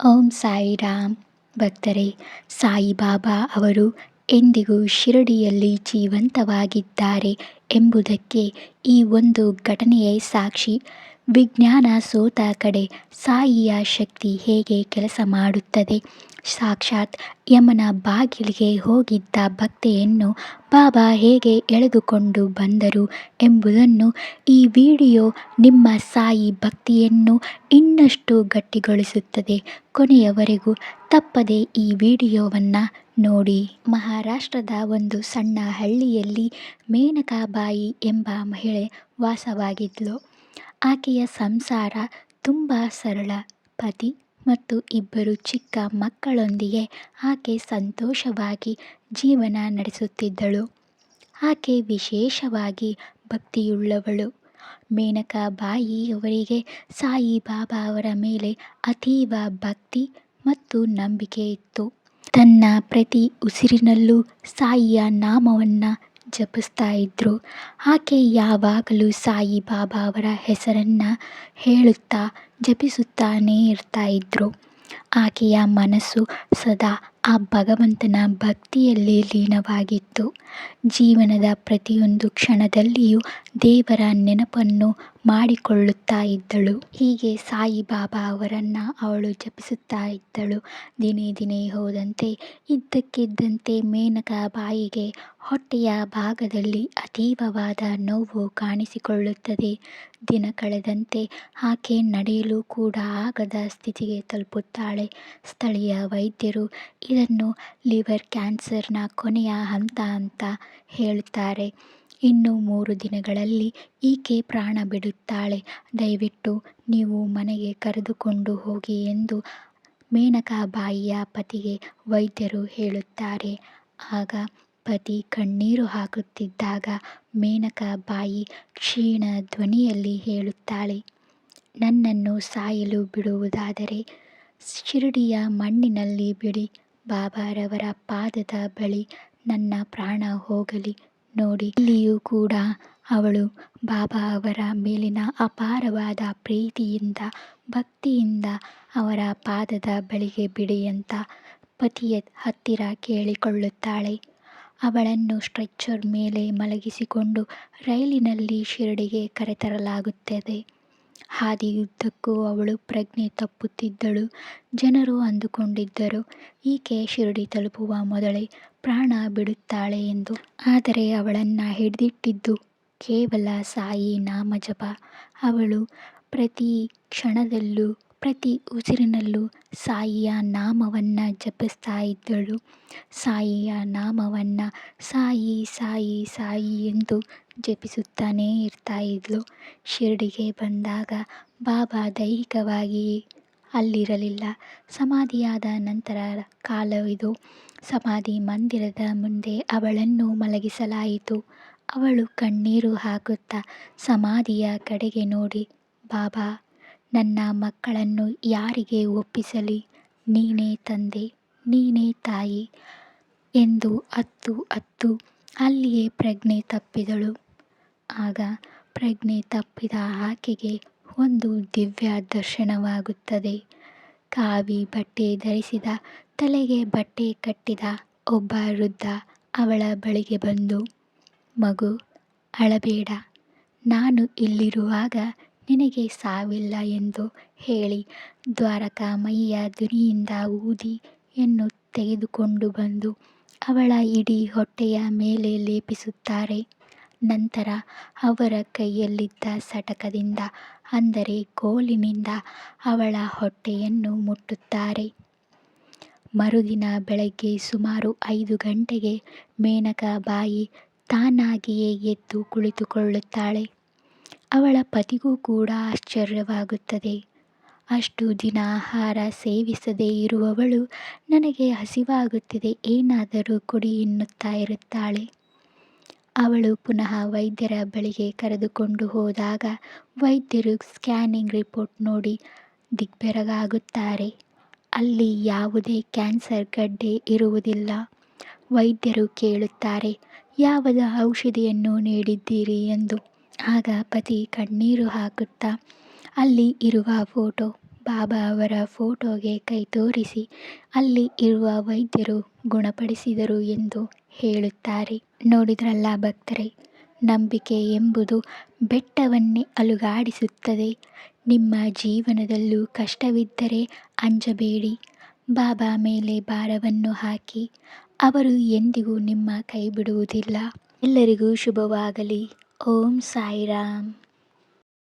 ಓಂ ಸಾಯಿರಾಮ್. ಭಕ್ತರೇ ಸಾಯಿಬಾಬಾ ಅವರು ಎಂದಿಗೂ ಶಿರಡಿಯಲ್ಲಿ ಜೀವಂತವಾಗಿದ್ದಾರೆ ಎಂಬುದಕ್ಕೆ ಈ ಒಂದು ಘಟನೆಯೇ ಸಾಕ್ಷಿ. ವಿಜ್ಞಾನ ಸೋತ ಕಡೆ ಸಾಯಿಯ ಶಕ್ತಿ ಹೇಗೆ ಕೆಲಸ ಮಾಡುತ್ತದೆ? ಸಾಕ್ಷಾತ್ ಯಮನ ಬಾಗಿಲಿಗೆ ಹೋಗಿದ್ದ ಭಕ್ತೆಯನ್ನು ಬಾಬಾ ಹೇಗೆ ಎಳೆದುಕೊಂಡು ಬಂದರು ಎಂಬುದನ್ನು ಈ ವಿಡಿಯೋ ನಿಮ್ಮ ಸಾಯಿ ಭಕ್ತಿಯನ್ನು ಇನ್ನಷ್ಟು ಗಟ್ಟಿಗೊಳಿಸುತ್ತದೆ. ಕೊನೆಯವರೆಗೂ ತಪ್ಪದೆ ಈ ವಿಡಿಯೋವನ್ನು ನೋಡಿ. ಮಹಾರಾಷ್ಟ್ರದ ಒಂದು ಸಣ್ಣ ಹಳ್ಳಿಯಲ್ಲಿ ಮೇನಕಾಬಾಯಿ ಎಂಬ ಮಹಿಳೆ ವಾಸವಾಗಿದ್ಲು. ಆಕೆಯ ಸಂಸಾರ ತುಂಬ ಸರಳ. ಪತಿ ಮತ್ತು ಇಬ್ಬರು ಚಿಕ್ಕ ಮಕ್ಕಳೊಂದಿಗೆ ಆಕೆ ಸಂತೋಷವಾಗಿ ಜೀವನ ನಡೆಸುತ್ತಿದ್ದಳು. ಆಕೆ ವಿಶೇಷವಾಗಿ ಭಕ್ತಿಯುಳ್ಳವಳು. ಮೇನಕಾಬಾಯಿಯವರಿಗೆ ಸಾಯಿಬಾಬಾ ಅವರ ಮೇಲೆ ಅತೀವ ಭಕ್ತಿ ಮತ್ತು ನಂಬಿಕೆ ಇತ್ತು. ತನ್ನ ಪ್ರತಿ ಉಸಿರಿನಲ್ಲೂ ಸಾಯಿಯ ನಾಮವನ್ನು ಜಪಿಸ್ತಾ ಇದ್ದರು ಆಕೆ ಯಾವಾಗಲೂ ಸಾಯಿಬಾಬಾ ಅವರ ಹೆಸರನ್ನು ಹೇಳುತ್ತಾ ಜಪಿಸುತ್ತಾನೇ ಇರ್ತಾ ಇದ್ದರು ಆಕೆಯ ಮನಸ್ಸು ಸದಾ ಆ ಭಗವಂತನ ಭಕ್ತಿಯಲ್ಲಿ ಲೀನವಾಗಿತ್ತು. ಜೀವನದ ಪ್ರತಿಯೊಂದು ಕ್ಷಣದಲ್ಲಿಯೂ ದೇವರ ನೆನಪನ್ನು ಮಾಡಿಕೊಳ್ಳುತ್ತಾ ಇದ್ದಳು. ಹೀಗೆ ಸಾಯಿಬಾಬಾ ಅವರನ್ನು ಅವಳು ಜಪಿಸುತ್ತಾ ಇದ್ದಳು. ದಿನೇ ದಿನೇ ಹೋದಂತೆ, ಇದ್ದಕ್ಕಿದ್ದಂತೆ ಮೇನಕಾಬಾಯಿಗೆ ಹೊಟ್ಟೆಯ ಭಾಗದಲ್ಲಿ ಅತೀವವಾದ ನೋವು ಕಾಣಿಸಿಕೊಳ್ಳುತ್ತದೆ. ದಿನ ಕಳೆದಂತೆ ಆಕೆ ನಡೆಯಲು ಕೂಡ ಆಗದ ಸ್ಥಿತಿಗೆ ತಲುಪುತ್ತಾಳೆ. ಸ್ಥಳೀಯ ವೈದ್ಯರು, ಇದನ್ನು ಲಿವರ್ ಕ್ಯಾನ್ಸರ್ನ ಕೊನೆಯ ಹಂತ ಅಂತ ಹೇಳುತ್ತಾರೆ ಇನ್ನು ಮೂರು ದಿನಗಳಲ್ಲಿ ಈಕೆ ಪ್ರಾಣ ಬಿಡುತ್ತಾಳೆ. ದಯವಿಟ್ಟು ನೀವು ಮನೆಗೆ ಕರೆದುಕೊಂಡು ಹೋಗಿ ಎಂದು ಮೇನಕಾಬಾಯಿಯ ಪತಿಗೆ ವೈದ್ಯರು ಹೇಳುತ್ತಾರೆ. ಆಗ ಪತಿ ಕಣ್ಣೀರು ಹಾಕುತ್ತಿದ್ದಾಗ ಮೇನಕಾಬಾಯಿ ಕ್ಷೀಣ ಧ್ವನಿಯಲ್ಲಿ ಹೇಳುತ್ತಾಳೆ, ನನ್ನನ್ನು ಸಾಯಲು ಬಿಡುವುದಾದರೆ ಶಿರಡಿಯ ಮಣ್ಣಿನಲ್ಲಿ ಬಿಡಿ. ಬಾಬಾರವರ ಪಾದದ ಬಳಿ ನನ್ನ ಪ್ರಾಣ ಹೋಗಲಿ. ನೋಡಿ, ಇಲ್ಲಿಯೂ ಕೂಡ ಅವಳು ಬಾಬಾ ಅವರ ಮೇಲಿನ ಅಪಾರವಾದ ಪ್ರೀತಿಯಿಂದ, ಭಕ್ತಿಯಿಂದ ಅವರ ಪಾದದ ಬಳಿಗೆ ಬಿಡಿ ಅಂತ ಪತಿಯ ಹತ್ತಿರ ಕೇಳಿಕೊಳ್ಳುತ್ತಾಳೆ. ಅವಳನ್ನು ಸ್ಟ್ರೆಚ್ಚರ್ ಮೇಲೆ ಮಲಗಿಸಿಕೊಂಡು ರೈಲಿನಲ್ಲಿ ಶಿರಡಿಗೆ ಕರೆತರಲಾಗುತ್ತದೆ. ಹಾದಿಯುದ್ದಕ್ಕೂ ಅವಳು ಪ್ರಜ್ಞೆ ತಪ್ಪುತ್ತಿದ್ದಳು. ಜನರು ಅಂದುಕೊಂಡಿದ್ದರು, ಈಕೆ ಶಿರಡಿ ತಲುಪುವ ಮೊದಲೇ ಪ್ರಾಣ ಬಿಡುತ್ತಾಳೆ ಎಂದು. ಆದರೆ ಅವಳನ್ನು ಹಿಡಿದಿಟ್ಟಿದ್ದು ಕೇವಲ ಸಾಯಿ ನಾಮಜಪ. ಅವಳು ಪ್ರತಿ ಕ್ಷಣದಲ್ಲೂ, ಪ್ರತಿ ಉಸಿರಿನಲ್ಲೂ ಸಾಯಿಯ ನಾಮವನ್ನು ಜಪಿಸ್ತಾ ಇದ್ದಳು. ಸಾಯಿಯ ನಾಮವನ್ನು ಸಾಯಿ ಸಾಯಿ ಸಾಯಿ ಎಂದು ಜಪಿಸುತ್ತಾನೇ ಇರ್ತಾ ಇದ್ಳು ಶಿರಡಿಗೆ ಬಂದಾಗ ಬಾಬಾ ದೈಹಿಕವಾಗಿ ಅಲ್ಲಿರಲಿಲ್ಲ. ಸಮಾಧಿಯಾದ ನಂತರ ಕಾಲವಿದು ಸಮಾಧಿ ಮಂದಿರದ ಮುಂದೆ ಅವಳನ್ನು ಮಲಗಿಸಲಾಯಿತು. ಅವಳು ಕಣ್ಣೀರು ಹಾಕುತ್ತಾ ಸಮಾಧಿಯ ಕಡೆಗೆ ನೋಡಿ, ಬಾಬಾ, ನನ್ನ ಮಕ್ಕಳನ್ನು ಯಾರಿಗೆ ಒಪ್ಪಿಸಲಿ? ನೀನೇ ತಂದೆ, ನೀನೇ ತಾಯಿ ಎಂದು ಅತ್ತು ಅತ್ತು ಅಲ್ಲಿಯೇ ಪ್ರಜ್ಞೆ ತಪ್ಪಿದಳು. ಆಗ ಪ್ರಜ್ಞೆ ತಪ್ಪಿದ ಆಕೆಗೆ ಒಂದು ದಿವ್ಯ ದರ್ಶನವಾಗುತ್ತದೆ. ಕಾವಿ ಬಟ್ಟೆ ಧರಿಸಿದ, ತಲೆಗೆ ಬಟ್ಟೆ ಕಟ್ಟಿದ ಒಬ್ಬ ವೃದ್ಧ ಅವಳ ಬಳಿಗೆ ಬಂದು, ಮಗು, ಅಳಬೇಡ. ನಾನು ಇಲ್ಲಿರುವಾಗ ನಿನಗೆ ಸಾವಿಲ್ಲ ಎಂದು ಹೇಳಿ ದ್ವಾರಕಾಮಯ್ಯ ಧ್ವನಿಯಿಂದ ಊದಿಯನ್ನು ತೆಗೆದುಕೊಂಡು ಬಂದು ಅವಳ ಇಡೀ ಹೊಟ್ಟೆಯ ಮೇಲೆ ಲೇಪಿಸುತ್ತಾರೆ. ನಂತರ ಅವರ ಕೈಯಲ್ಲಿದ್ದ ಸಟಕದಿಂದ, ಅಂದರೆ ಕೋಲಿನಿಂದ, ಅವಳ ಹೊಟ್ಟೆಯನ್ನು ಮುಟ್ಟುತ್ತಾರೆ. ಮರುದಿನ ಬೆಳಗ್ಗೆ ಸುಮಾರು ಐದು ಗಂಟೆಗೆ ಮೇನಕ ಬಾಯಿ ತಾನಾಗಿಯೇ ಎದ್ದು ಕುಳಿತುಕೊಳ್ಳುತ್ತಾಳೆ. ಅವಳ ಪತಿಗೂ ಕೂಡ ಆಶ್ಚರ್ಯವಾಗುತ್ತದೆ. ಅಷ್ಟು ದಿನ ಆಹಾರ ಸೇವಿಸದೇ ಇರುವವಳು ನನಗೆ ಹಸಿವಾಗುತ್ತಿದೆ, ಏನಾದರೂ ಕೊಡಿ ಎನ್ನುತ್ತಾ ಇರುತ್ತಾಳೆ. ಅವಳು ಪುನಃ ವೈದ್ಯರ ಬಳಿಗೆ ಕರೆದುಕೊಂಡು ಹೋದಾಗ ವೈದ್ಯರು ಸ್ಕ್ಯಾನಿಂಗ್ ರಿಪೋರ್ಟ್ ನೋಡಿ ದಿಗ್ಬೆರಗಾಗುತ್ತಾರೆ ಅಲ್ಲಿ ಯಾವುದೇ ಕ್ಯಾನ್ಸರ್ ಗಡ್ಡೆ ಇರುವುದಿಲ್ಲ. ವೈದ್ಯರು ಕೇಳುತ್ತಾರೆ ಯಾವ ಔಷಧಿಯನ್ನು ನೀಡಿದ್ದೀರಿ? ಎಂದು. ಆಗ ಪತಿ ಕಣ್ಣೀರು ಹಾಕುತ್ತಾ, ಅಲ್ಲಿ ಇರುವ ಫೋಟೋ. ಬಾಬಾ ಅವರ ಫೋಟೋಗೆ ಕೈ ತೋರಿಸಿ, ಅಲ್ಲಿ ಇರುವ ವೈದ್ಯರು ಗುಣಪಡಿಸಿದರು ಎಂದು. ಹೇಳುತ್ತಾರೆ. ನೋಡಿದ್ರಲ್ಲ ಭಕ್ತರೇ, ನಂಬಿಕೆ ಎಂಬುದು ಬೆಟ್ಟವನ್ನೇ ಅಲುಗಾಡಿಸುತ್ತದೆ. ನಿಮ್ಮ ಜೀವನದಲ್ಲೂ ಕಷ್ಟವಿದ್ದರೆ ಅಂಜಬೇಡಿ. ಬಾಬಾ ಮೇಲೆ ಭಾರವನ್ನು ಹಾಕಿ, ಅವರು ಎಂದಿಗೂ ನಿಮ್ಮ ಕೈ ಬಿಡುವುದಿಲ್ಲ ಎಲ್ಲರಿಗೂ ಶುಭವಾಗಲಿ. ಓಂ ಸಾಯಿರಾಮ್.